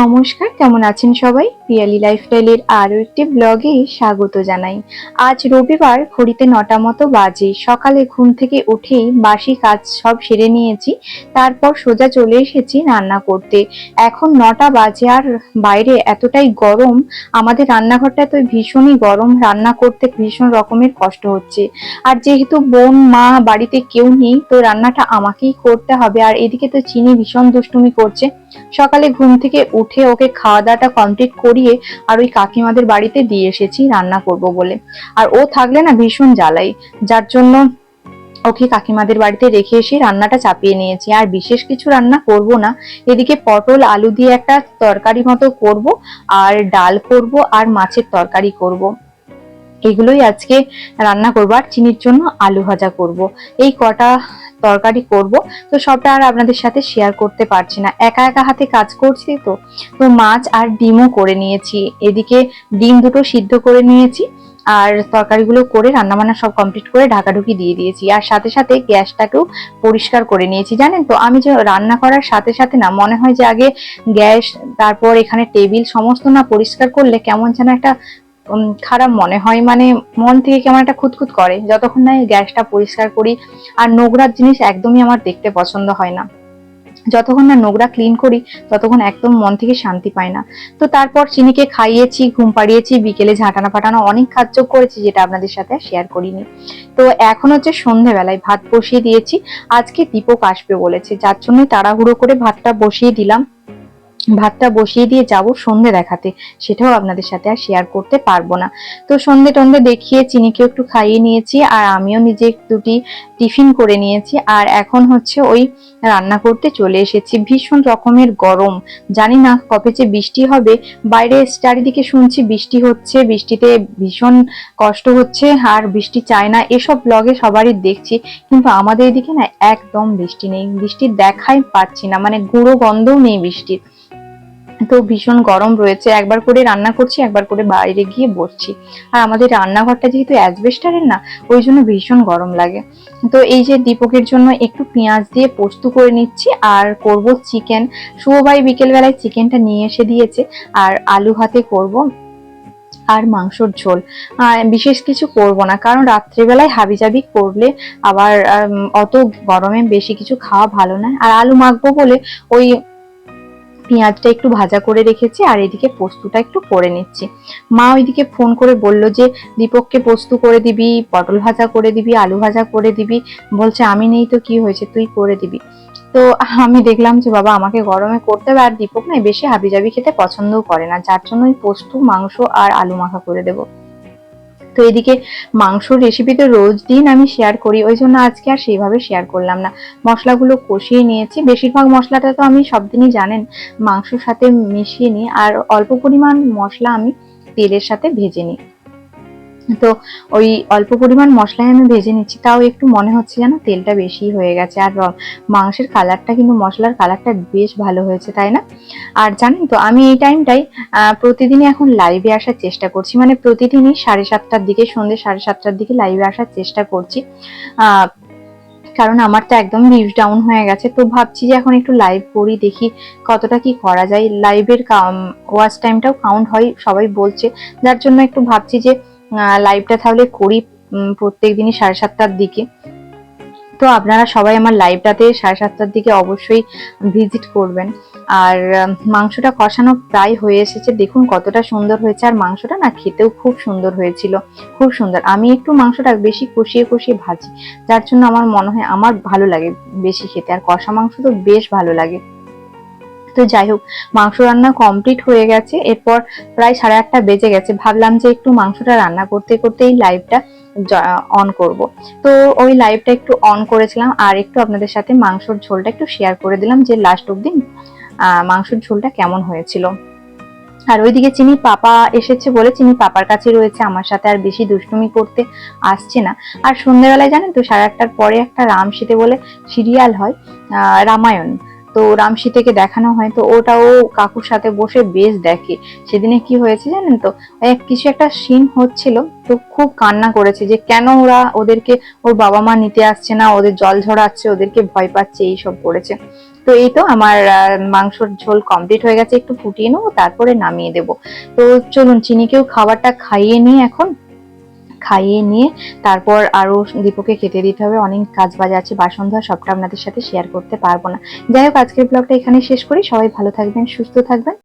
নমস্কার, কেমন আছেন সবাই? পিয়ালি লাইফস্টাইলের আরও একটি ব্লগে স্বাগত জানাই। আজ রবিবার, ঘড়িতে নটা মতো বাজে। সকালে ঘুম থেকে উঠেই বাসি কাজ সব সেরে নিয়েছি, তারপর সোজা চলে এসেছি রান্না করতে। এখন নটা বাজে আর বাইরে এতটাই গরম, আমাদের রান্নাঘরটা তো ভীষণই গরম, রান্না করতে ভীষণ রকমের কষ্ট হচ্ছে। আর যেহেতু বোন, মা বাড়িতে কেউ নেই, তো রান্নাটা আমাকেই করতে হবে। আর এদিকে তো চিনি ভীষণ দুষ্টুমি করছে। সকালে ঘুম থেকে উঠে ওকে খাওয়া দাওয়াটা কমপ্লিট করিয়ে আর ওই কাকিমাদের বাড়িতে দিয়ে এসেছি রান্না করব বলে। আর ও থাকলে না ভীষণ জ্বালাই, যার জন্য ওকে কাকিমাদের বাড়িতে রেখে এসে রান্নাটা চাপিয়ে নিয়েছি। আর বিশেষ কিছু রান্না করব না, এদিকে পটল, আলু দিয়ে একটা তরকারি মতো করব, আর ডাল করব, আর মাছের তরকারি করব। এগুলোই আজকে রান্না করব। আর চিনির জন্য আলু ভাজা করব। এই কটা তরকারি করব। তো সবটা আর আপনাদের সাথে শেয়ার করতে পারছি না। একা একা হাতে কাজ করছি তো। তো মাছ আর ডিমও করে নিয়েছি। এদিকে ডিম দুটো সিদ্ধ করে নিয়েছি। আর তরকারিগুলো করে রান্নাবান্না সব কমপ্লিট করে ঢাকাঢুকি দিয়ে দিয়েছি। আর সাথে সাথে গ্যাসটাকেও পরিষ্কার করে নিয়েছি। জানেন তো, আমি যে রান্না করার সাথে সাথে না, মনে হয় যে আগে গ্যাস, তারপর এখানে টেবিল, সমস্ত না পরিষ্কার করলে কেমন যেন একটা খারাপ মনে হয় মানে মন থেকে কেমন একটা খুঁতখুত করে। যতক্ষণ না এই গ্যাসটা পরিষ্কার করি, আর নোংরা জিনিস একদমই আমার দেখতে পছন্দ হয় না। যতক্ষণ না নোংরা ক্লিন করি, ততক্ষণ একদম মন থেকে শান্তি পায় না। তো তারপর চিনিকে খাইয়েছি, ঘুম পাড়িয়েছি, বিকেলে ঝাঁটানা ফাটানো অনেক কাজ করেছি, যেটা আপনাদের সাথে শেয়ার করিনি। তো এখন হচ্ছে সন্ধেবেলায় ভাত বসিয়ে দিয়েছি। আজকে দীপক আসবে বলেছে, যার জন্যই তাড়াহুড়ো করে ভাতটা বসিয়ে দিলাম। ভাতটা বসিয়ে দিয়ে যাব সন্ধে দেখাতে। সেটাও আপনাদের সাথে আর শেয়ার করতে পারব না। তো সন্ধে টন্ধে দেখিয়ে চিনিকে একটু খাইয়ে নিয়েছি আর আমিও নিজে দুটি টিফিন করে নিয়েছি। আর এখন হচ্ছে ওই রান্না করতে চলে এসেছি। ভীষণ রকমের গরম। জানি না কবে যে বৃষ্টি হবে। বাইরে চারিদিকে শুনছি বৃষ্টি হচ্ছে। বৃষ্টিতে ভীষণ কষ্ট হচ্ছে আর বৃষ্টি চায় না। এসব ব্লগে সবারই দেখছি। কিন্তু আমাদের এদিকে না একদম বৃষ্টি নেই। বৃষ্টির দেখাই পাচ্ছি না। মানে গুঁড়ো গন্ধও নেই বৃষ্টির। তো ভীষণ গরম রয়েছে। একবার করে রান্না করছি, একবার করে বাইরে গিয়ে বসছি। আর আমাদের রান্নাঘরটা যেহেতু অ্যাসবেস্টারের না, ওই জন্য ভীষণ গরম লাগে। তো এই যে দীপকের জন্য একটু পেঁয়াজ দিয়ে পোস্ত করে নিচ্ছি, আর করব চিকেন। শুভভাই বিকেলবেলায় চিকেনটা নিয়ে এসে দিয়েছে, আর আলু হাতে করব, আর মাংসর ঝোল। বিশেষ কিছু করব না, কারণ রাত্রিবেলায় হাবিজাবি করলে আবার অত গরমে বেশি কিছু খাওয়া ভালো না আর আলু মাখবো বলে ওই পেঁয়াজটা একটু ভাজা করে রেখেছি আর এদিকে পোস্তটা একটু করে নিচ্ছি। মা ওইদিকে ফোন করে বলল যে, দীপককে পোস্ত করে দিবি, পটল ভাজা করে দিবি, আলু ভাজা করে দিবি। বলছে, আমি নেই তো, কি হয়েছে? তুই করে দিবি। তো আমি দেখলাম যে, বাবা, আমাকে গরমে করতে হবে। আর দীপক না, বেশি হাবিজাবি খেতে পছন্দও করে না। যার জন্য ওই পোস্ত, মাংস আর আলু মাখা করে দেবো। তো এদিকে মাংস রেসিপি তো রোজ দিন আমি শেয়ার করি, ওই জন্য আজকে আর সেইভাবে শেয়ার করলাম না। মশলাগুলো কষিয়ে নিয়েছি, বেশিরভাগ মশলাটা তো আমি সব দিনই জানেন, মাংসর সাথে মিশিয়ে নিই আর অল্প পরিমাণ মশলা আমি তেলের সাথে ভেজে নিই। তো ওই অল্প পরিমাণ মশলাই আমি ভেজে নিচ্ছি। তাও একটু মনে হচ্ছে যেন তেলটা বেশি হয়ে গেছে। আর মাংসের কালারটা কিন্তু মশলার কালারটা বেশ ভালো হয়েছে, তাই না? আর জানেন তো, আমি এই টাইমটাই প্রতিদিনই এখন লাইভে আসার চেষ্টা করছি। মানে প্রতিদিনই সাড়ে সাতটার দিকে সন্ধ্যে সাড়ে সাতটার দিকে লাইভে আসার চেষ্টা করছি। কারণ আমার তো একদম ভিউজ ডাউন হয়ে গেছে। তো ভাবছি যে এখন একটু লাইভ করি, দেখি কতটা কি করা যায়। লাইভের ওয়াচ টাইমটাও কাউন্ট হয়, সবাই বলছে। যার জন্য একটু ভাবছি যে লাইভটা তাহলে করি প্রত্যেক দিনই সাড়ে সাতটার দিকে। তো আপনারা সবাই আমার লাইভটাতে সাড়ে সাতটার দিকে অবশ্যই ভিজিট করবেন। আর মাংসটা কষানো প্রায় হয়ে এসেছে। দেখুন কতটা সুন্দর হয়েছে। আর মাংসটা না খেতেও খুব সুন্দর হয়েছিল। খুব সুন্দর। আমি একটু মাংসটা বেশি কষিয়ে কষিয়ে ভাজি। যার জন্য আমার মনে হয় আমার ভালো লাগে বেশি খেতে। আর কষা মাংস তো বেশ ভালো লাগে। তো যাই হোক, মাংস রান্না কমপ্লিট হয়ে গেছে। এরপর প্রায় সাড়ে আটটা বেজে গেছে। ভাবলাম যে একটু মাংসটা রান্না করতে করতেই লাইভটা অন করব। তো ওই লাইভটা একটু অন করেছিলাম আর একটু আপনাদের সাথে মাংসর ঝোলটা একটু শেয়ার করে দিলাম যে লাস্ট অব্দি মাংসর ঝোলটা কেমন হয়েছিল। আর ওইদিকে চিনি পাপা এসেছে বলে চিনি পাপার কাছে রয়েছে, আমার সাথে আর বেশি দুষ্টুমি করতে আসছে না। আর সন্ধ্যেবেলায় জানেন তো, সাড়ে আটটার পরে একটা রাম সেতু বলে সিরিয়াল হয় রামায়ণ। তো রামসি থেকে দেখানো হয়, তো ওটাও কাকুর সাথে বসে বেশ দেখে। সেদিনে কি হয়েছে জানেন তো? কিছু একটা সিন হচ্ছিল, তো খুব কান্না করেছে যে কেন ওরা ওদেরকে, ওর বাবা মা নিতে আসছে না, ওদের জল ঝরাচ্ছে, ওদেরকে ভয় পাচ্ছে এইসব করেছে। তো এই তো আমার মাংসর ঝোল কমপ্লিট হয়ে গেছে, একটু ফুটিয়ে নেব, তারপরে নামিয়ে দেব। তো চলুন, চিনিকেও খাবারটা খাইয়ে নিয়ে এখন। খাইয়ে নিয়ে তারপর আরও দীপকে খেতে দিতে হবে। অনেক কাজ বাজ আছে বাসন ধোয়া সবটা আপনাদের সাথে শেয়ার করতে পারব না। যাই হোক, আজকের ব্লগটা এখানে শেষ করি। সবাই ভালো থাকবেন, সুস্থ থাকবেন।